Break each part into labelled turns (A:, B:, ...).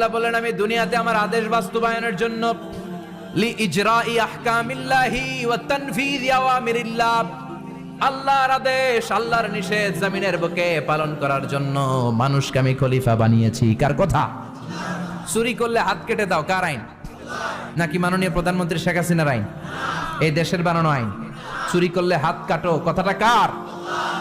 A: আল্লাহ বলেন, আমি দুনিয়াতে আমার আদেশ বাস্তবায়নের জন্য মানুষকে আমি খলিফা বানিয়েছি। কার কথা? চুরি করলে হাত কেটে দাও, কার আইন? নাকি মাননীয় প্রধানমন্ত্রী শেখ হাসিনার আইন? এই দেশের বানানো আইন। চুরি করলে হাত কাটো, কথাটা কার?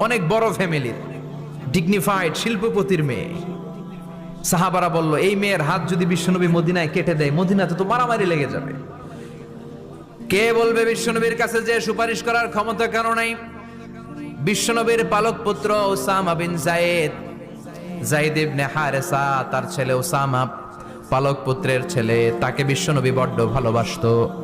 A: অনেক বড় ফ্যামিলির ডিগনিফাইড শিল্পপতির মেয়ে। সাহাবারা বলল, এই মেয়ের হাত যদি বিশ্বনবী মদিনায় কেটে দেয়, মদিনাতে তো মারামারি লেগে যাবে। কে বলবে বিশ্বনবীর কাছে যে সুপারিশ করার ক্ষমতা কেন নাই? বিশ্বনবীর পালক পুত্র Osama bin Zayed Zaid ibn Haritha, তার ছেলে ওসামা পালক পুত্রের ছেলে, তাকে বিশ্বনবী বড্ড ভালোবাসতো।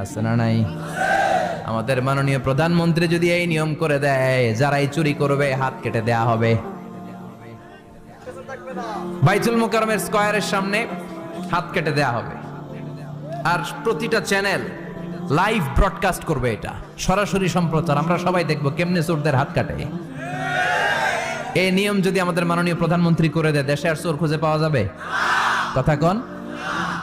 A: আসানা নাই? আমাদের মাননীয় প্রধানমন্ত্রী যদি এই নিয়ম করে দেয়, যারাই চুরি করবে, হাত কেটে দেয়া হবে। বাইতুল মোকারমের স্কয়ারের সামনে হাত কেটে দেয়া হবে। আর প্রতিটা চ্যানেল লাইভ ব্রডকাস্ট করবে এটা। সরাসরি সম্প্রচার, আমরা সবাই দেখব কেমনে চোরদের হাত কাটে। এই নিয়ম যদি আমাদের মাননীয় প্রধানমন্ত্রী করে দেয়, দেশে আর চোর খুঁজে পাওয়া যাবে? কথা কন।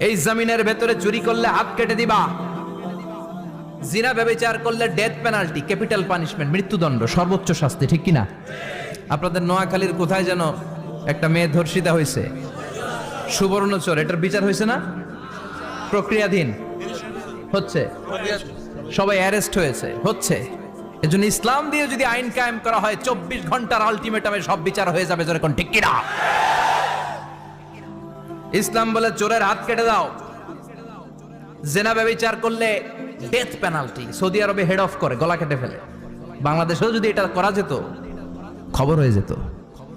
A: এই জমিনের ভেতরে চুরি করলে হাত কেটে দিবা। জিনা ব্যবচার করলে ডেথ পেনাল্টি ক্যাপিটাল পানিশমেন্ট মৃত্যুদণ্ড, সর্বোচ্চ শাস্তি, ঠিক কিনা? আপনাদের নোয়াখালীর কোথায় যেন একটা মেয়ে ধর্ষিতা হয়েছে? সুবর্ণচর, এটার বিচার হয়েছে না? প্রক্রিয়াধীন। হচ্ছে। সবাই অ্যারেস্ট হয়েছে। হচ্ছে। এজন্য ইসলাম দিয়ে যদি আইন কায়েম করা হয়, চব্বিশ ঘণ্টার আলটিমেটামে সব বিচার হয়ে যাবে যেরকম ঠিক কিনা? ইসলাম বলে চোরের হাত কেটে দাও। জেনা ব্যবচার করলে ডেথ পেনাল্টি সৌদি আরবে হেড অফ করে, গলা কেটে ফেলে। বাংলাদেশেও যদি এটা করা যেত, খবর হয়ে যেত।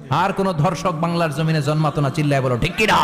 A: আর কোন ধর্ষক বাংলার জমিনে জন্মাতো না, চিল্লায় বলো, ঠিক কিনা?